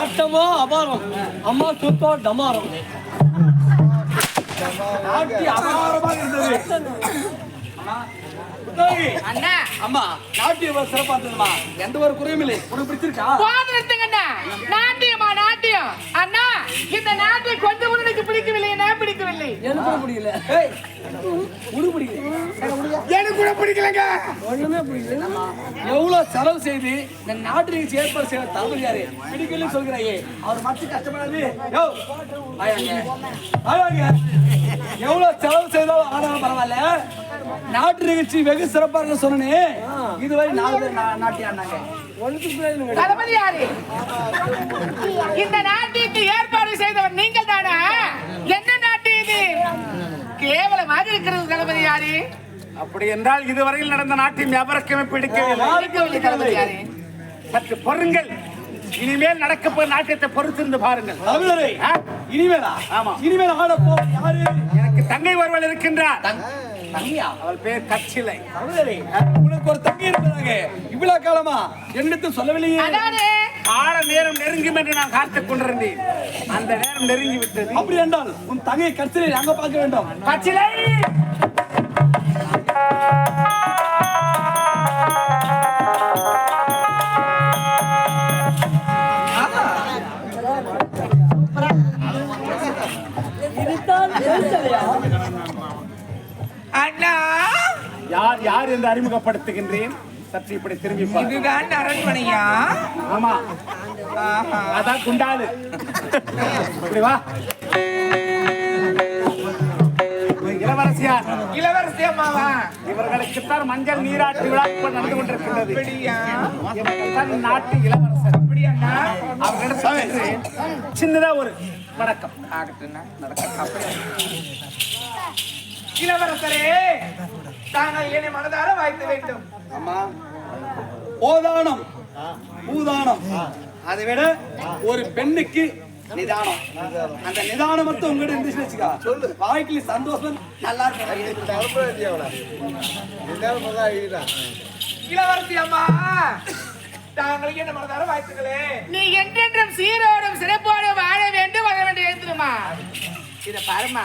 ஆட்டமோ அபாரம். அம்மா சுத்தோ டமாரம். நாட்டி அபாரமாக இருந்தது. அண்ணா. அம்மா நாட்டியம் சிறப்பா இருந்ததுமா எந்த ஒரு குறையும் இல்லை. உனக்கு பிடிச்சிருக்கா? நாட்டியமா நாட்டியம். அண்ணா இந்த நாட்டை கொஞ்சம் கூட எனக்கு பிடிக்கவில்லை. என்ன பிடிக்கவில்லை. எனக்கு கூட பிடிக்கல. உனக்கு பிடிக்கல. எனக்கு கூட பிடிக்கலங்க. ஒண்ணுமே பிடிக்கல. எவ்வளவு செலவு செய்து இந்த நாட்டு நிகழ்ச்சி ஏற்பாடு செய்ய யாரு? பிடிக்கலன்னு சொல்கிறாயே. அவர் யோ வாயாங்க. வாயாங்க. எவ்வளவு செலவு செய்தாலும் ஆனாலும் பரவாயில்ல. நாட்டு நிகழ்ச்சி வெகு சிறப்பா இருக்கு சொன்னே இதுவரை நாலு பேர் தளபதி யாரு? இந்த நாட்டிற்கு ஏற்பாடு செய்தவர் நீங்கள் தானா? என்ன நாட்டு இது? கேவலமாக இருக்கிறது தளபதி யாரு? அப்படி என்றால் இதுவரையில் நடந்த நாட்டின் எவருக்குமே பிடிக்கவில்லை தளபதி யாரு? சற்று பொறுங்கள். இனிமேல் நடக்க போற நாட்டியத்தை பொறுத்திருந்து பாருங்கள்? இனிமேலா? ஆமா. இனிமேல் ஆட போ யாரு? எனக்கு தங்கை ஒருவள் இருக்கின்றார். தங்கியா அவள் பேர் கச்சிலை. உனக்கு ஒரு தங்கி இருக்கிறாங்க. இவ்வளவு காலமா? என்னிடத்தில் சொல்லவில்லையே. கால நேரம் நெருங்கும் என்று நான் காத்துக் கொண்டிருந்தேன். அந்த நேரம் நெருங்கி விட்டது. அப்படி என்றால் உன் தங்கை கற்சிலை அங்க பார்க்க வேண்டும். கச்சிலை! யார் யார் என்று அறிமுகப்படுத்துகின்றேன். சற்று இப்படி திரும்பி. இதுதான் அரண்மனையா? ஆமா. அதான் குண்டாது இப்படி வா. இளவரசியார் இளவரசி அம்மாவா இவர்களுக்குத்தான் மஞ்சள் நீராட்டு விழா இப்ப நடந்து இவர்கள் தான் நாட்டு இளவரசர். அப்படி அண்ணா அவர்களிடம் சின்னதா ஒரு வணக்கம். ஆகட்டும்ண்ணா. அப்படியா? இளவரசரே தாங்கள் என்னை மனதார வாய்த்த வேண்டும். அம்மா. ஓதானம் பூதானம். அதை விட ஒரு பெண்ணுக்கு நிதானம். அந்த நிதானம் மட்டும் உங்ககிட்ட இருந்துச்சு வச்சுக்கா சொல்லு. வாழ்க்கையில சந்தோஷம் நல்லா இளவரசி அம்மா தாங்கள் என்ன மனதார வாய்த்துங்களே நீ என்றென்றும் சீரோடும் சிறப்போடும் வாழ வேண்டும் வர வேண்டும் எழுத்துருமா இத பாருமா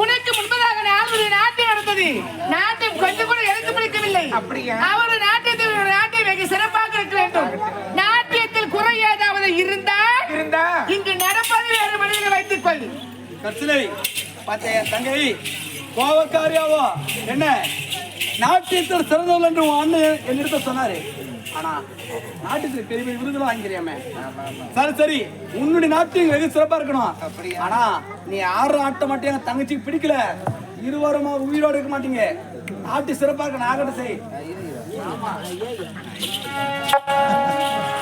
உனக்கு முன்பதாக நான் ஒரு நாட்டை நடந்தது நாட்டை கொஞ்சம் கூட எனக்கு பிடிக்கவில்லை. அப்படியா? அவர் நாட்டத்தில் ஒரு நாட்டை வெகு சிறப்பாக இருக்க வேண்டும். நாட்டியத்தில் குறை ஏதாவது இருந்தால் இருந்தா? இங்கு நடப்பது வேறு மனிதனை வைத்துக் கொள். கற்சிலை பார்த்த என் தங்கை கோவக்காரியாவோ? என்ன? நாட்டியத்தில் சிறந்தவள் என்று அண்ணன் என்னிடத்த சொன்னாரு. ஆனா நாட்டுக்கு பெரிய பெரிய விருதுலாம் வாங்கிறியாமே சரி சரி. உன்னுடைய நாட்டியம் வெகு சிறப்பா இருக்கணும்? ஆனா நீ ஆடுற ஆட்ட மாட்டேன் என் தங்கச்சிக்கு பிடிக்கல. இருவருமா உயிரோடு இருக்க மாட்டீங்க. நாட்டு சிறப்பா இருக்க நான் ஆகட்டும் செய் ஆ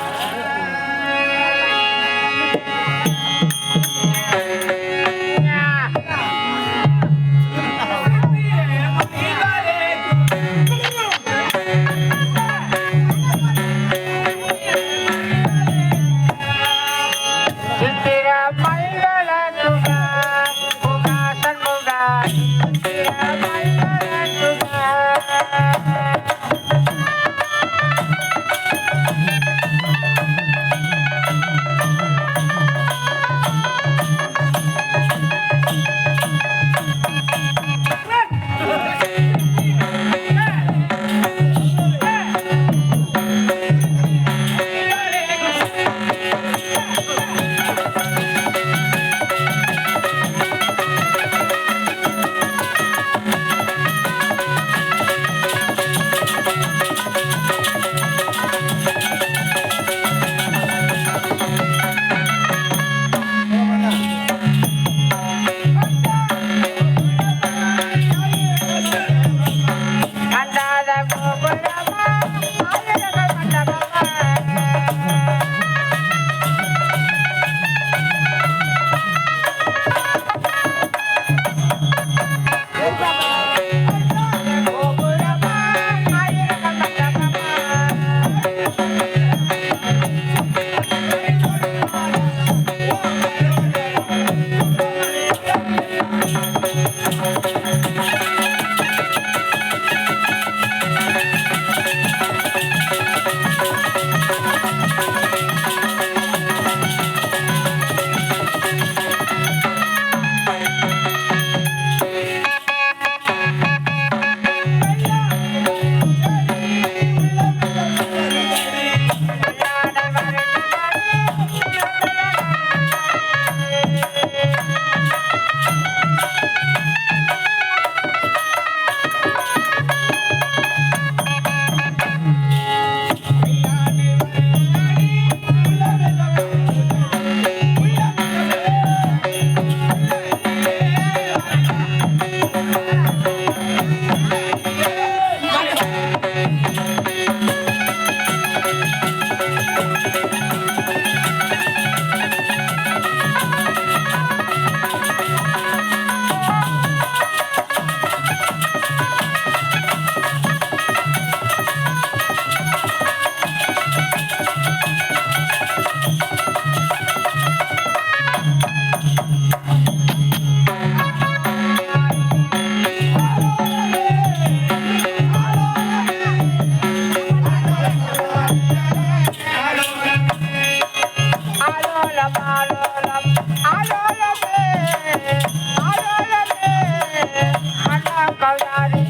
அண்ணா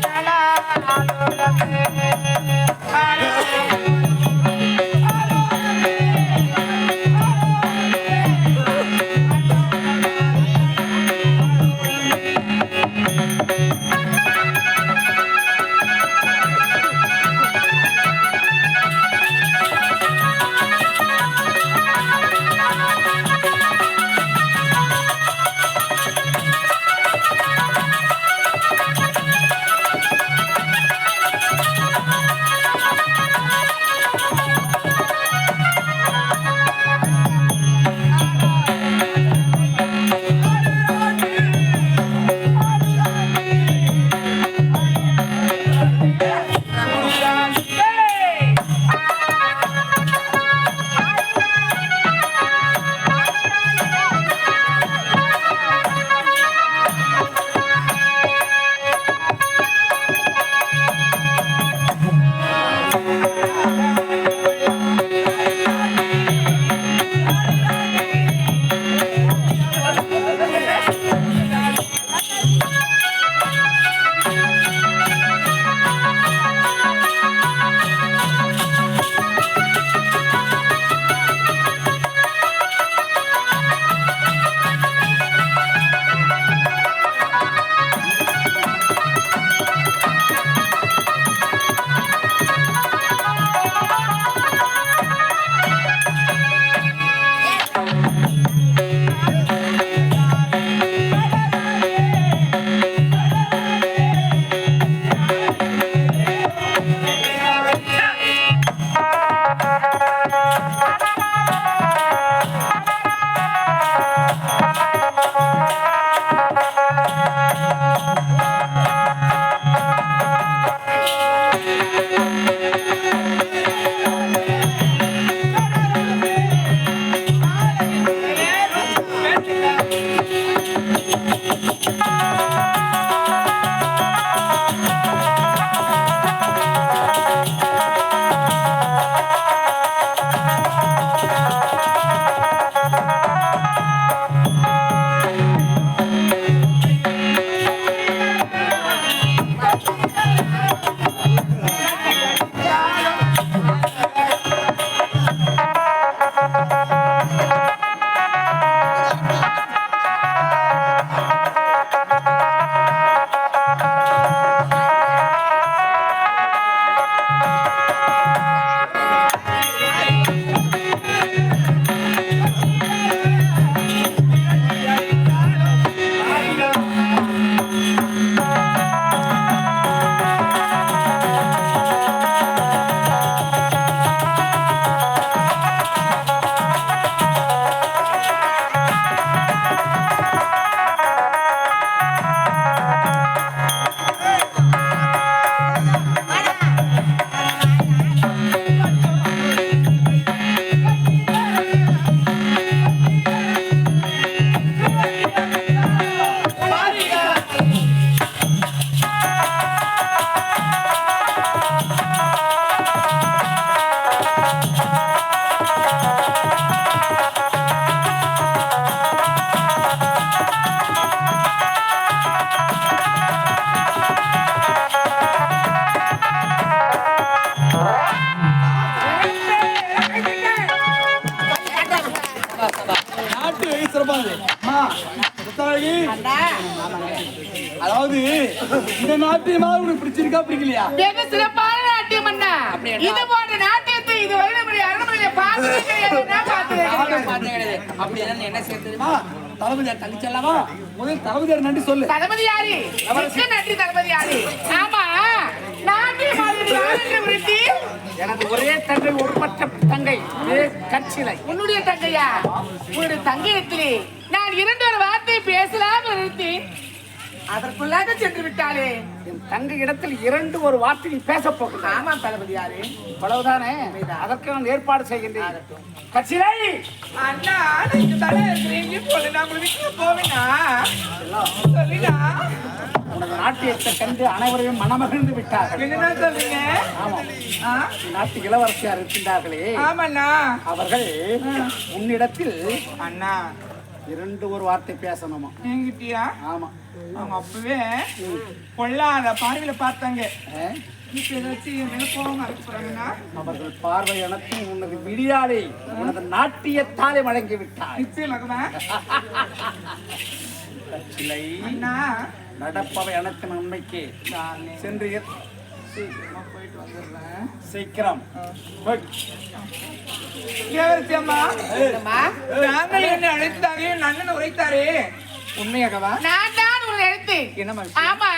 இந்த நாட்டியமா உனக்கு பிடிச்சிருக்கா பிடிக்கலையா? வெகு சிறப்பான நாட்டியம் அண்ணா இது போன்ற நாட்டியத்தை இது வரை நம்முடைய அரண்மனையில பார்த்ததே கிடையாது நான் பார்த்ததே கிடையாது. என்ன சேர்த்து அம்மா, தளபதியார் தள்ளிச்சல்லாமா முதல் தளபதியார் நன்றி சொல்லு. தளபதி யாரு மிக்க நன்றி தளபதி யாரு ஆமா நாட்டிய மாதிரி விருத்தி எனது ஒரே தங்கை ஒருபற்ற தங்கை கற்சிலை உன்னுடைய தங்கையா? உன்னுடைய தங்கையத்திலே நான் இரண்டு ஒரு வார்த்தை பேசலாம் விருத்தி அதற்குள்ளாக சென்று விட்டாளே. என் தங்கை இடத்தில் இரண்டு ஒரு வார்த்தையில் பேசப் போகிறேன். ஆமா தளபதியாரே. அவ்வளவுதானே அதற்கு நான் ஏற்பாடு செய்கின்றேன். கட்சிலை அண்ணா நீங்க தானே இருக்கிறீங்க போல நான் உங்களை வீட்டுல போவேனா சொல்லிடா. உனது நாட்டியத்தை கண்டு அனைவரையும் மனமகிழ்ந்து விட்டார்கள். என்னடா சொல்றீங்க? ஆமாம் ஆ? நாட்டு இளவரசியார் இருக்கின்றார்களே. ஆமாண்ணா. அவர்கள் உன்னிடத்தில் அண்ணா. இரண்டு ஒரு வார்த்தை பேசணுமா? ஆமா. அவங்க அப்பவே பொல்லாத பார்வையில பார்த்தாங்க. அவர்கள் பார்வை எனக்கு உனது விடியாலை உனது நாட்டியத்தாலே வழங்கி விட்டார் நடப்பவை எனக்கு நன்மைக்கு நானே. சென்று போயிட்டு வந்துடுறேன். சீக்கிரம். அம்மா? நாங்கள் என்னை அழைத்ததாக என் அண்ணன் உரைத்தாரே. உண்மையாகவா? நான் தான் ஆமா.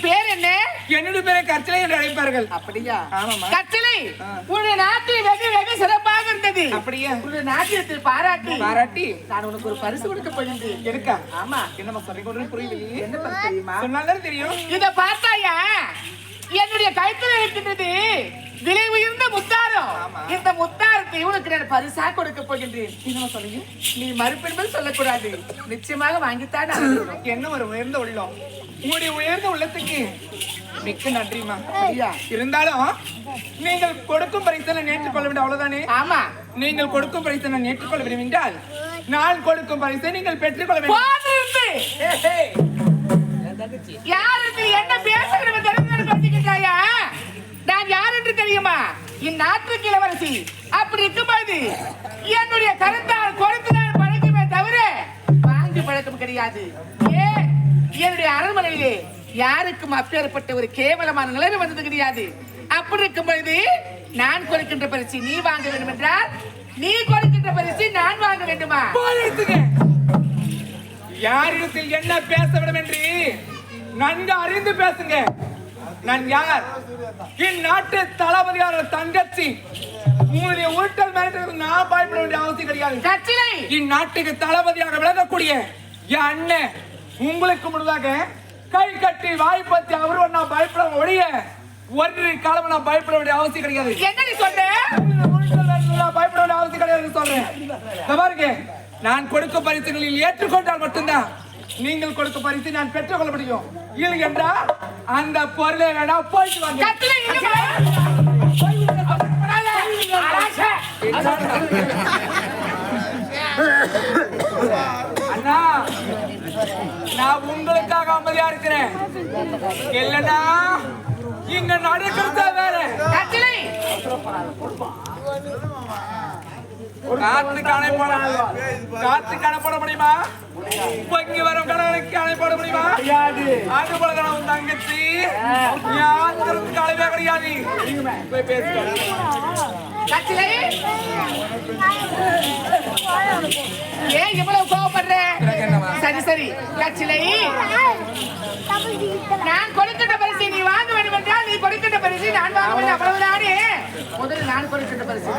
பேர் என்ன? என்னுடைய பேரை கற்சலை என்று அழைப்பார்கள். அப்படியா? ஆமாம்மா. கச்சலை உன்னுடைய நாட்டில் வெகு வெகு சிறப்பாக இருந்தது. அப்படியா? உன்னுடைய நாட்டியத்தில் பாராட்டி. பாராட்டி? நான் உனக்கு ஒரு பரிசு கொடுக்க இருக்கா ஆமா. என்னம்மா சொல்லி கொண்டு புரியலையே என்ன பரிசு தெரியுமா? சொன்னாலும் தெரியும். இத பார்த்தாயா? என்னுடைய கழுத்தில் இருக்கின்றது விலை உயர்ந்த முத்தாரம். இந்த முத்தாரத்தை உனக்கு நான் பரிசா கொடுக்க போகின்றேன். என்னம்மா சொல்லுங்க நீ மறுப்பென்பது சொல்லக்கூடாது. நிச்சயமாக வாங்கித்தான். என்ன ஒரு உயர்ந்த உள்ளம். உங்களுடைய உயர்ந்த உள்ளத்துக்கு மிக்க நன்றிமா ஐயா. இருந்தாலும் நீங்கள் கொடுக்கும் பரிசை நான் ஏற்றுக்கொள்ள வேண்டும். அவ்வளவுதானே? ஆமா. நீங்கள் கொடுக்கும் பரிசை நான் ஏற்றுக்கொள்ள வேண்டும் என்றால் நான் கொடுக்கும் பரிசை நீங்கள் பெற்றுக்கொள்ள வேண்டும். யாருக்கு என்ன பேசுகிறவ தெரிஞ்சு நான் யார் என்று தெரியுமா? இந்நாட்டுக்கு இளவரசி அப்படி இருக்கும்போது என்னுடைய கருத்தால் கொடுத்து நான் பழக்கமே தவிர வாங்கி பழக்கம் கிடையாது. ஏ என்னுடைய அரண்மனையிலே யாருக்கும் அப்பேற்பட்ட ஒரு கேவலமான நிலைமை வந்தது கிடையாது. அப்படி இருக்கும் பொழுது நான் கொடுக்கின்ற பரிசு நீ வாங்க வேண்டும் என்றால் நீ கொடுக்கின்ற பரிசு நான் வாங்க வேண்டுமா? யாரிடத்தில் என்ன பேச வேண்டும் என்று நன்கு அறிந்து பேசுங்க. நான் யார்? இந்நாட்டு தளபதியார தங்கச்சி. உங்களுடைய உருட்டல் மிரட்டலுக்கு நான் பயப்பட வேண்டிய அவசியம் கிடையாது. இந்நாட்டுக்கு தளபதியாக விளங்கக்கூடிய என் அண்ணன் உங்களுக்கு முன்னதாக கை கட்டி வாய்ப்பத்தி அவர் நான் பயப்பட ஒழிய ஒரு காலம் நான் பயப்பட வேண்டிய அவசியம் கிடையாது. என்ன நீ சொல்ற? நான் பயப்பட வேண்டிய அவசியம் கிடையாதுன்னு சொல்றேன். பாருங்க நான் கொடுக்க பரிசுகளில் ஏற்றுக்கொண்டால் மட்டும்தான் நீங்கள் கொடுக்க பரிசு நான் பெற்றுக்கொள்ள முடியும். இல்லை என்றால் அந்த பொருளை வேணா போயிட்டு வாங்க. அண்ணா நான் உங்களுக்காக அமைதியா இருக்கிறேன். இல்லைன்னா இங்க நடக்கிறத வேற. கத்திலை காத்துக்கு அணை போட காத்துக்கு அணை போட முடியுமா? பொங்கி வரும் கடவுளுக்கு அணை போட முடியுமா? அது போல உன் தங்கச்சி. யாத்திரத்துக்கு அழைவே கிடையாது. போய் பேசுங்க. கத்திலை ஏன் இவ்வளவு கோவப்படுற? சரி சரி. கச்சிலை நான் கொடுக்கின்ற பரிசை நீ வாங்க வேண்டும் என்றால் நீ கொடுக்கின்ற பரிசை நான் வாங்க வேண்டும் அவ்வளவுதானே முதல்ல நான் கொடுக்கின்ற பரிசு.